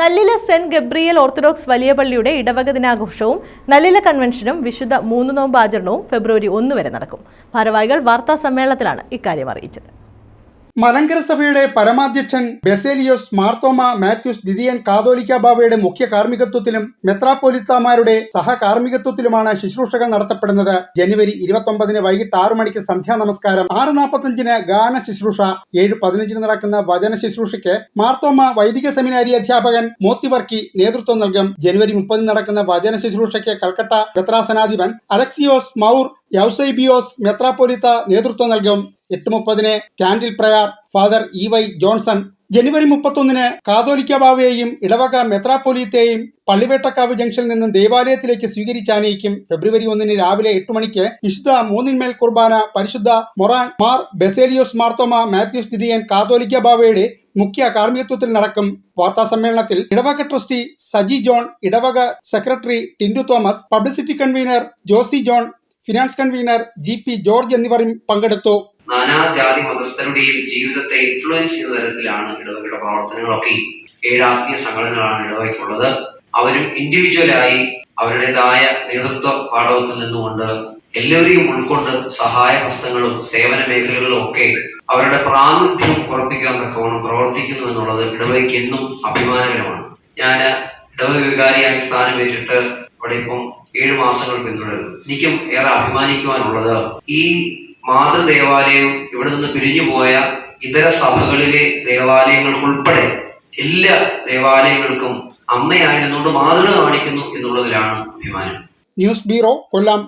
Nallila saint Gabriel orthodox വലിയ പള്ളിയുടെ ഇടവക ദിനാഘോഷവും നല്ലില കൺവെൻഷനും വിശുദ്ധ മൂന്ന് നോമ്പ് ആചരണവും ഫെബ്രുവരി ഒന്ന് വരെ നടക്കും. ഭാരവാഹികൾ വാർത്താ സമ്മേളനത്തിലാണ് ഇക്കാര്യം അറിയിച്ചത്. മലങ്കര സഭയുടെ പരമാധ്യക്ഷൻ ബെസേലിയോസ് മാർത്തോമ മാത്യൂസ് ദിദിയൻ കാതോലിക്ക ബാബയുടെ മുഖ്യ കാർമ്മികത്വത്തിലും മെത്രാപ്പോലിത്താമാരുടെ സഹകാർമ്മികത്വത്തിലുമാണ് ശുശ്രൂഷകൾ നടത്തപ്പെടുന്നത്. ജനുവരി ഇരുപത്തൊമ്പതിന് വൈകിട്ട് ആറു മണിക്ക് സന്ധ്യാ നമസ്കാരം ആറ് നാൽപ്പത്തഞ്ചിന് ഗാന ശുശ്രൂഷ ഏഴ് പതിനഞ്ചിന് നടക്കുന്ന വചന ശുശ്രൂഷയ്ക്ക് മാർത്തോമ വൈദിക സെമിനാരി അധ്യാപകൻ മോത്തിവർക്കി നേതൃത്വം നൽകും. ജനുവരി മുപ്പതിന് നടക്കുന്ന വചന ശുശ്രൂഷയ്ക്ക് കൽക്കട്ട മെത്രാസനാധിപൻ അലക്സിയോസ് മൗർ യൗസൈബിയോസ് മെത്രാപ്പൊലിത്ത നേതൃത്വം നൽകും. എട്ട് മുപ്പതിന് candle prayer father E Y Johnson. ജനുവരി മുപ്പത്തൊന്നിന് കാതോലിക്ക ബാവയെയും ഇടവക മെത്രാപ്പൊലീത്തെയും പള്ളിവേട്ടക്കാവ് ജംഗ്ഷനിൽ നിന്നും ദേവാലയത്തിലേക്ക് സ്വീകരിച്ചാനയിക്കും ഫെബ്രുവരി ഒന്നിന് രാവിലെ എട്ട് മണിക്ക് വിശുദ്ധ മൂന്നിന്മേൽ കുർബാന പരിശുദ്ധ മൊറാൻ മാർ ബെസേലിയോസ് മാർത്തോമ മാത്യൂസ് ദിദിയൻ കാതോലിക്ക ബാവയുടെ മുഖ്യ കാർമ്മികത്വത്തിൽ നടക്കും. വാർത്താ സമ്മേളനത്തിൽ ഇടവക ട്രസ്റ്റി സജി ജോൺ ഇടവക secretary Tindu Thomas publicity convener Josy John finance convener G P George എന്നിവരും പങ്കെടുത്തു. നാനാജാതി മതസ്ഥരുടെയും ജീവിതത്തെ ഇൻഫ്ലുവൻസ് ചെയ്യുന്ന തരത്തിലാണ് ഇടവകയുടെ പ്രവർത്തനങ്ങളൊക്കെ ഏഴ് ആത്മീയ സംഘടനകളാണ് ഇടവകയ്ക്കുള്ളത്. അവരും ഇൻഡിവിജ്വലായി അവരുടേതായ നേതൃത്വ പാഠവത്തിൽ നിന്നുകൊണ്ട് എല്ലാവരെയും ഉൾക്കൊണ്ട് സഹായ ഹസ്തങ്ങളും സേവന മേഖലകളും ഒക്കെ അവരുടെ പ്രാതിനിധ്യം ഉറപ്പിക്കാൻ തക്കവണ്ണം പ്രവർത്തിക്കുന്നു എന്നുള്ളത് ഇടവകയ്ക്ക് എന്നും അഭിമാനകരമാണ്. ഞാൻ ഇടവക വികാരിയായി സ്ഥാനമേറ്റിട്ട് അവിടെ ഇപ്പം ഏഴ് മാസങ്ങൾ പിന്തുടരുന്നു. എനിക്കും ഏറെ അഭിമാനിക്കുവാനുള്ളത് ഈ മാതൃദേവാലയം ഇവിടെ നിന്ന് പിരിഞ്ഞു പോയ ഇതര സഭകളിലെ ദേവാലയങ്ങൾക്കുൾപ്പെടെ എല്ലാ ദേവാലയങ്ങൾക്കും അമ്മയായിരുന്നുകൊണ്ട് മാതൃക കാണിക്കുന്നു എന്നുള്ളതിലാണ് അഭിമാനം. News bureau Kollam.